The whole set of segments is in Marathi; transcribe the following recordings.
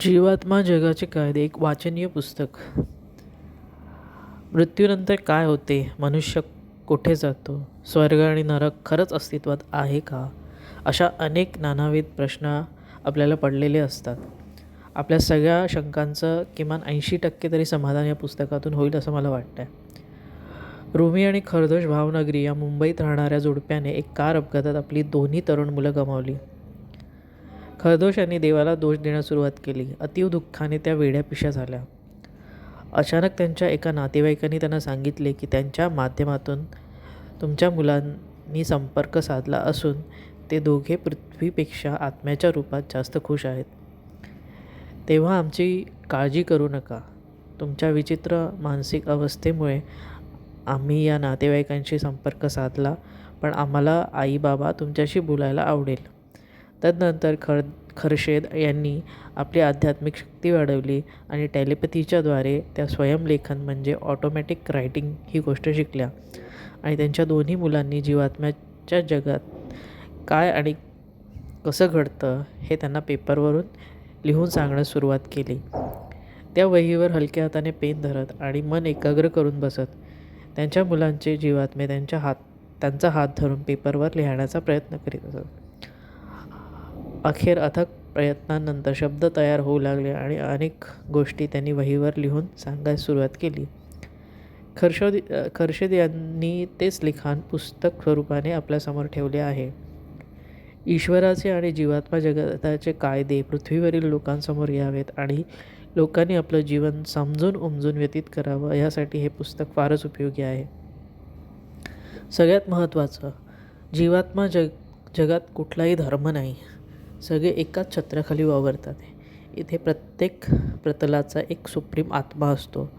जीवात्मा जगाचे कायदे एक वाचनीय पुस्तक. मृत्यूनंतर काय होते? मनुष्य कुठे जातो? स्वर्ग आणि नरक खरंच अस्तित्वात आहे का? अशा अनेक नानाविध प्रश्न आपल्याला पडलेले असतात. आपल्या सगळ्या शंकांचं किमान ऐंशी टक्के तरी समाधान या पुस्तकातून होईल असं मला वाटतं आहे रुमी आणि खरदोष भावनगरी या मुंबईत राहणाऱ्या जोडप्याने एक कार अपघातात आपली दोन्ही तरुण मुलं गमावली. खरदोष यांनी देवाला दोष देण्यास सुरुवात केली. अतीव दुःखाने त्या वेड्या पिशा झाल्या. अचानक त्यांच्या एका नातेवाईकांनी त्यांना सांगितले की त्यांच्या माध्यमातून तुमच्या मुलांनी संपर्क साधला असून ते दोघे पृथ्वीपेक्षा आत्म्याच्या रूपात जास्त खुश आहेत. तेव्हा आमची काळजी करू नका. तुमच्या विचित्र मानसिक अवस्थेमुळे आम्ही या नातेवाईकांशी संपर्क साधला पण आम्हाला आई बाबा तुमच्याशी बोलायला आवडेल. तदनंतर खर खर्शेद यांनी आपली आध्यात्मिक शक्ती वाढवली आणि टॅलिपथीच्याद्वारे त्या स्वयंलेखन म्हणजे ऑटोमॅटिक रायटिंग ही गोष्ट शिकल्या. आणि त्यांच्या दोन्ही मुलांनी जीवात्म्याच्या जगात काय आणि कसं घडतं हे त्यांना पेपरवरून लिहून सांगण्यास सुरुवात केली. त्या वहीवर हलक्या हाताने पेन धरत आणि मन एकाग्र करून बसत त्यांच्या मुलांचे जीवात्मे त्यांच्या हात त्यांचा हात धरून पेपरवर लिहिण्याचा प्रयत्न करीत असत. अखेर अथक प्रयत्नांनंतर शब्द तयार होऊ लागले आणि अनेक गोष्टी त्यांनी वहीवर लिहून सांगायला सुरुवात केली. खर्षद खर्षद यांनी तेच लिखाण पुस्तक स्वरूपाने आपल्यासमोर ठेवले आहे. ईश्वराचे आणि जीवात्मा जगताचे कायदे पृथ्वीवरील लोकांसमोर यावेत आणि लोकांनी आपलं जीवन समजून उमजून व्यतीत करावं यासाठी हे पुस्तक फारच उपयोगी आहे. सगळ्यात महत्त्वाचं जीवात्मा जग जगात कुठलाही धर्म नाही. सगळे एकाच छत्राखाली वावरतात. इथे प्रत्येक प्रतलाचा एक सुप्रीम आत्मा असतो.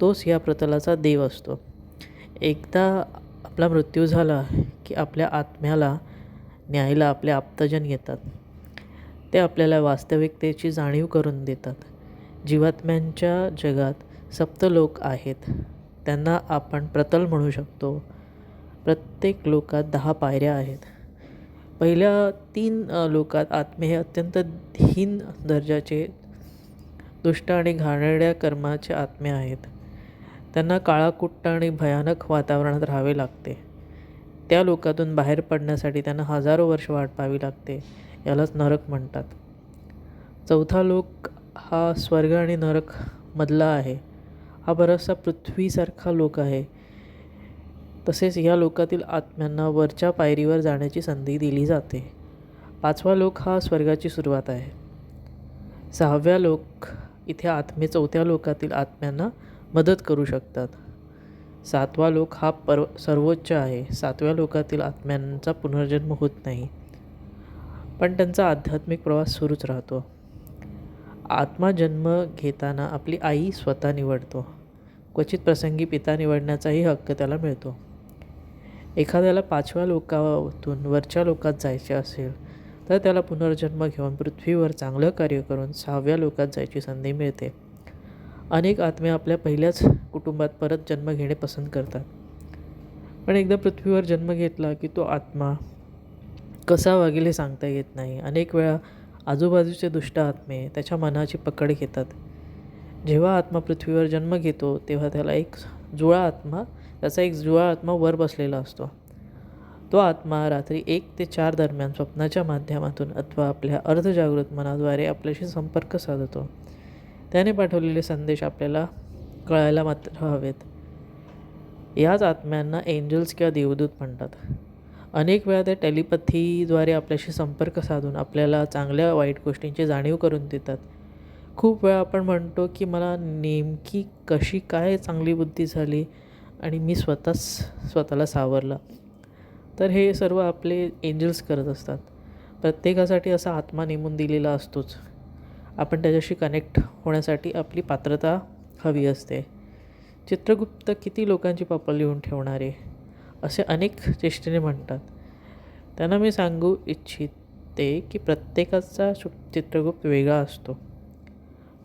तोच या प्रतलाचा देव असतो. एकदा आपला मृत्यू झाला की आपल्या आत्म्याला न्यायला आपले आप्तजन येतात. ते आपल्याला वास्तविकतेची जाणीव करून देतात. जीवात्म्यांच्या जगात सप्त लोक आहेत. त्यांना आपण प्रतल म्हणू शकतो. प्रत्येक लोकात दहा पायऱ्या आहेत. पहिल्या तीन लोकात आत्मे हे अत्यंत हीन दर्जाचे दुष्ट आणि घाणेरड्या कर्माचे आत्मे आहेत. त्यांना काळाकुट्ट आणि भयानक वातावरणात राहावे लागते. त्या लोकातून बाहेर पडण्यासाठी त्यांना हजारो वर्ष वाट पाहावी लागते यालाच नरक म्हणतात. चौथा लोक हा स्वर्ग आणि नरक मधला आहे. हा बराचसा पृथ्वीसारखा लोक आहे. तसेच या लोकातील आत्म्यांना वरच्या पायरीवर जाण्याची संधी दिली जाते. पाचवा लोक हा स्वर्गाची सुरुवात आहे. सहाव्या लोक इथे आत्मे चौथ्या लोकातील आत्म्यांना मदत करू शकतात. सातवा लोक हा पर सर्वोच्च आहे. सातव्या लोकातील आत्म्यांचा पुनर्जन्म होत नाही. पण त्यांचा आध्यात्मिक प्रवास सुरूच राहतो. आत्मा जन्म घेताना आपली आई स्वतः निवडतो. क्वचित प्रसंगी पिता निवडण्याचाही हक्क त्याला मिळतो. एखाद्याला पाचव्या लोकातून वरच्या लोकात जायचे असेल तर त्याला पुनर्जन्म घेऊन पृथ्वीवर चांगलं कार्य करून सहाव्या लोकात जायची संधी मिळते. अनेक आत्मे आपल्या पहिल्याच कुटुंबात परत जन्म घेणे पसंत करतात. पण एकदा पृथ्वीवर जन्म घेतला की तो आत्मा कसा वागेल हे सांगता येत नाही. अनेक वेळा आजूबाजूचे दुष्ट आत्मे त्याच्या मनाची पकड घेतात. जेव्हा आत्मा पृथ्वीवर जन्म घेतो तेव्हा त्याला एक जुळा आत्मा त्याचा एक जुळा आत्मा वर बसलेला असतो. तो आत्मा रात्री एक ते चार दरम्यान स्वप्नाच्या माध्यमातून अथवा आपल्या अर्धजागृत मनाद्वारे आपल्याशी संपर्क साधतो. त्याने पाठवलेले संदेश आपल्याला कळायला मात्र हवेत. याच आत्म्यांना एंजल्स किंवा देवदूत म्हणतात. अनेक वेळा ते टेलिपथीद्वारे आपल्याशी संपर्क साधून आपल्याला चांगल्या वाईट गोष्टींची जाणीव करून देतात. खूप वेळा आपण म्हणतो की मला नेमकी कशी काय चांगली बुद्धी झाली? आणि मी स्वतःच स्वतःला सावरला. तर हे सर्व आपले एंजल्स करत असतात. प्रत्येकासाठी असा आत्मा नेमून दिलेला असतोच. आपण त्याच्याशी कनेक्ट होण्यासाठी आपली पात्रता हवी असते. चित्रगुप्त किती लोकांची पापं लिहून ठेवणारे? असे अनेक चेष्टेने म्हणतात. त्यांना मी सांगू इच्छिते की प्रत्येकाचा चित्रगुप्त वेगळा असतो.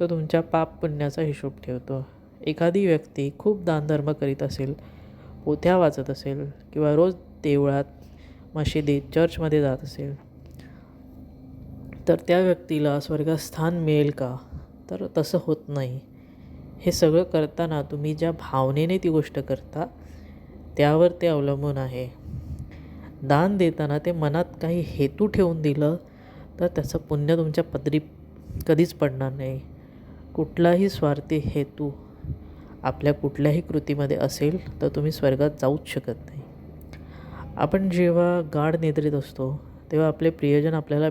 तो तुमच्या पाप पुण्याचा हिशोब ठेवतो. एखादी व्यक्ती खूप दानधर्म करीत असेल पोथ्या वाचत असेल किंवा रोज देवळात मशिदीत चर्चमध्ये जात असेल तर त्या व्यक्तीला स्वर्गात स्थान मिळेल का? तर तसं होत नाही. हे सगळं करताना तुम्ही ज्या भावनेने ती गोष्ट करता त्यावर ते अवलंबून आहे. दान देताना ते मनात काही हेतू ठेवून दिलं तर त्याचं पुण्य तुमच्या पदरी कधीच पडणार नाही. कुठलाही स्वार्थी हेतू आपल्या कुठल्याही कृतीमध्ये असेल तर तुम्ही स्वर्गात जाऊच शकत नाही. आपण जेव्हा गाढ निद्रेत असतो तेव्हा आपले प्रियजन आपल्याला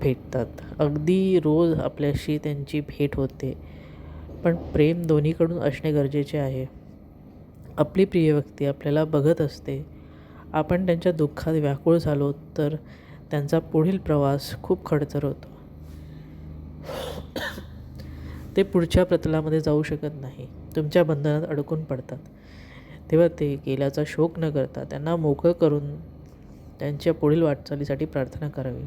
भेटतात. अगदी रोज आपल्याशी त्यांची भेट होते. पण प्रेम दोन्हीकडून असणे गरजेचे आहे. आपली प्रिय व्यक्ती आपल्याला बघत असते. आपण त्यांच्या दुःखात व्याकुळ झालो तर त्यांचा पुढील प्रवास खूप खडतर होतो. ते पुढच्या प्रतलामध्ये जाऊ शकत नाही. तुमच्या बंधनात अडकून पडतात. तेव्हा ते गेल्याचा शोक न करता त्यांना मोकळं करून त्यांच्या पुढील वाटचालीसाठी प्रार्थना करावी.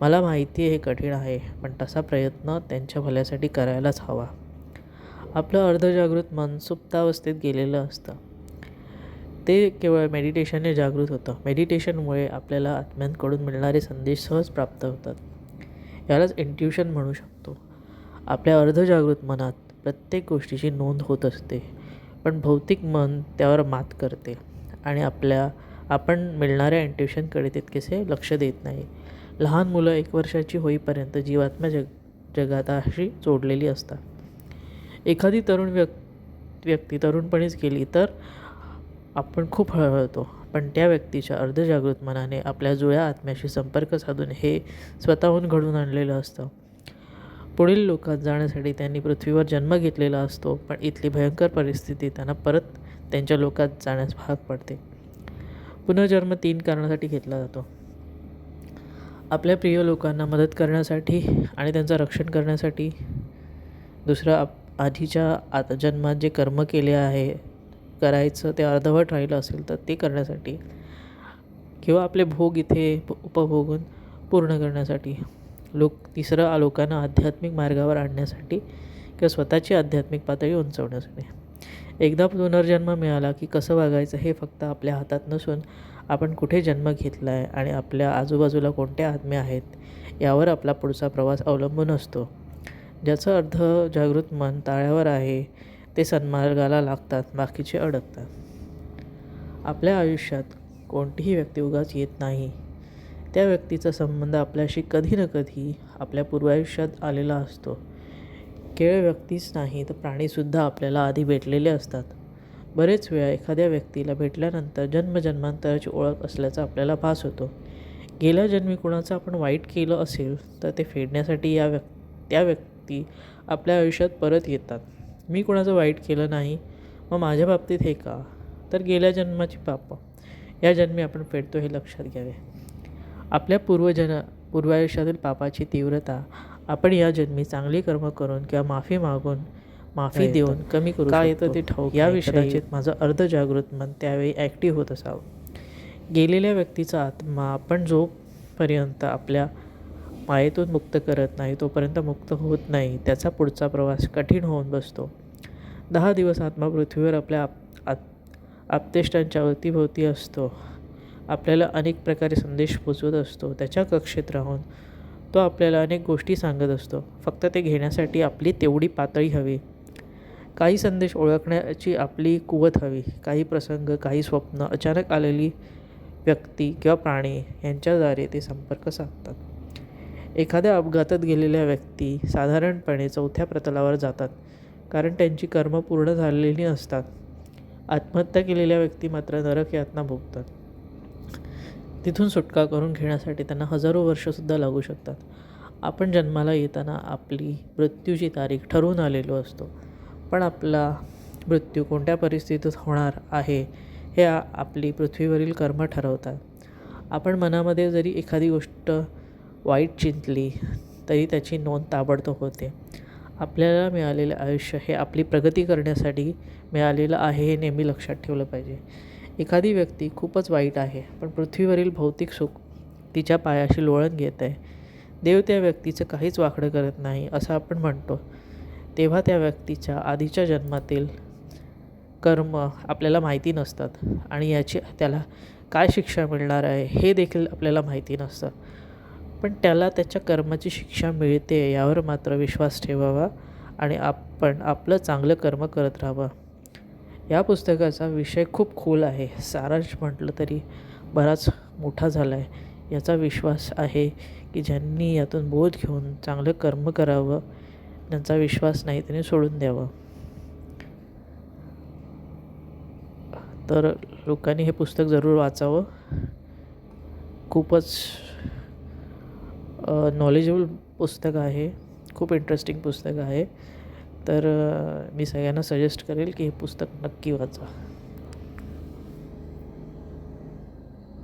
मला माहिती आहे हे कठीण आहे पण तसा प्रयत्न त्यांच्या भल्यासाठी करायलाच हवा. आपलं अर्धजागृत मन सुप्तावस्थेत गेलेलं असतं. ते केवळ मेडिटेशनने जागृत होतं. मेडिटेशनमुळे आपल्याला आत्म्यांकडून मिळणारे संदेश सहज प्राप्त होतात. यालाच इंट्युशन म्हणू शकतो. आपल्या अर्धजागृत मनात प्रत्येक गोष्टीची नोंद होत असते. पण भौतिक मन त्यावर मात करते आणि आपल्या आपण मिळणाऱ्या इंट्युशनकडे तितकेसे लक्ष देत नाही. लहान मुलं एक वर्षाची होईपर्यंत जीवात्म्या जग जगाताशी जोडलेली असतात. एखादी तरुण व्यक् व्यक्ती तरुणपणीच गेली तर आपण खूप हळहळतो पण त्या व्यक्तीच्या अर्धजागृत मनाने आपल्या जुळ्या आत्म्याशी संपर्क साधून हे स्वतःहून घडून आणलेलं असतं. पुढील लोकात जाण्यासाठी त्यांनी पृथ्वीवर जन्म घेतलेला असतो पण इथली भयंकर परिस्थिती त्यांना परत त्यांच्या लोकात जाण्यास भाग पडते. पुनर्जन्म तीन कारणासाठी घेतला जातो. आपल्या प्रिय लोकांना मदत करण्यासाठी आणि त्यांचं रक्षण करण्यासाठी. दुसरं आप आधीच्या आता जन्मात जे कर्म केले आहे करायचं ते अर्धवट राहिलं असेल तर ते करण्यासाठी किंवा आपले भोग इथे उपभोगून पूर्ण करण्यासाठी. लोक तिसरं लोकांना आध्यात्मिक मार्गावर आणण्यासाठी किंवा स्वतःची आध्यात्मिक पातळी उंचवण्यासाठी. एकदा पुनर्जन्म मिळाला की कसं वागायचं हे फक्त आपल्या हातात नसून आपण कुठे जन्म घेतला आहे आणि आपल्या आजूबाजूला कोणत्या आत्मे आहेत यावर आपला पुढचा प्रवास अवलंबून असतो. ज्याचं अर्ध जागृत मन ताळ्यावर आहे ते सन्मार्गाला लागतात बाकीचे अडकतात. आपल्या आयुष्यात कोणतीही व्यक्ती उगाच येत नाही. त्या व्यक्तीचा संबंध आपल्याशी कधी ना कधी आपल्या पूर्वायुष्यात आलेला असतो. केवळ व्यक्तीच नाही तर प्राणीसुद्धा आपल्याला आधी भेटलेले असतात. बरेच वेळा एखाद्या व्यक्तीला भेटल्यानंतर जन्मजन्मांतराची ओळख असल्याचा आपल्याला भास होतो. गेल्या जन्मी कुणाचं आपण वाईट केलं असेल तर ते फेडण्यासाठी या व्यक् त्या व्यक्ती आपल्या आयुष्यात परत येतात. मी कुणाचं वाईट केलं नाही मग माझ्या बाबतीत हे का? तर गेल्या जन्माची पापं. या जन्मी आपण फेडतो हे लक्षात घ्यावे. आपल्या पूर्वजन पूर्वायुष्यातील पापाची तीव्रता आपण या जन्मी चांगली कर्म करून किंवा माफी मागून माफी देऊन कमी करू काय येतं ते ठाऊक याविषयी माझं अर्धजागृत मन त्यावेळी ॲक्टिव्ह होत असावं. गेलेल्या व्यक्तीचा आत्मा आपण जोपर्यंत आपल्या मायेतून मुक्त करत नाही तोपर्यंत मुक्त होत नाही त्याचा पुढचा प्रवास कठीण होऊन बसतो. दहा दिवस आत्मा पृथ्वीवर आपल्या आप आपतेष्टांच्या अवतीभोवती असतो. आपल्याला अनेक प्रकारे संदेश पोचवत असतो त्याच्या कक्षेत राहून तो आपल्याला अनेक गोष्टी सांगत असतो. फक्त ते घेण्यासाठी आपली तेवढी पातळी हवी. काही संदेश ओळखण्याची आपली कुवत हवी. काही प्रसंग काही स्वप्न अचानक आलेली व्यक्ती किंवा प्राणी यांच्याद्वारे ते संपर्क साधतात. एखाद्या अपघातात गेलेल्या व्यक्ती साधारणपणे चौथ्या प्रतलावर जातात कारण त्यांची कर्म पूर्ण झालेली नसतात. आत्महत्या केलेल्या व्यक्ती मात्र नरक यातना भोगतात. तिथून सुटका करून घेण्यासाठी त्यांना हजारो वर्षसुद्धा लागू शकतात. आपण जन्माला येताना आपली मृत्यूची तारीख ठरवून आलेलो असतो. पण आपला मृत्यू कोणत्या परिस्थितीत होणार आहे हे आपली पृथ्वीवरील कर्म ठरवतात. आपण मनामध्ये जरी एखादी गोष्ट वाईट चिंतली तरी त्याची नोंद ताबडतोब होते. आपल्याला मिळालेले आयुष्य हे आपली प्रगती करण्यासाठी मिळालेलं आहे हे नेहमी लक्षात ठेवलं पाहिजे. एखादी व्यक्ती खूपच वाईट आहे पण पृथ्वीवरील भौतिक सुख तिच्या पायाशी लोळण घेत आहे. देव त्या व्यक्तीचं काहीच वाकडं करत नाही असं आपण म्हणतो. तेव्हा त्या व्यक्तीच्या आधीच्या जन्मातील कर्म आपल्याला माहिती नसतात आणि याची त्याला काय शिक्षा मिळणार आहे हे देखील आपल्याला माहिती नसतं. पण त्याला त्याच्या कर्माची शिक्षा मिळते यावर मात्र विश्वास ठेवावा आणि आपण आपलं चांगलं कर्म करत राहावं. या पुस्तकाचा विषय खूप खोल आहे. सारांश म्हटलं तरी बराच मोठा झाला आहे याचा विश्वास आहे की ज्यांनी यातून बोध घेऊन चांगलं कर्म करावं त्यांचा विश्वास नाही त्यांनी सोडून द्यावं. तर लोकांनी हे पुस्तक जरूर वाचावं. खूपच नॉलेजेबल पुस्तक आहे. खूप इंटरेस्टिंग पुस्तक आहे. तर मी सगळ्यांना सजेस्ट करेल की हे पुस्तक नक्की वाचा.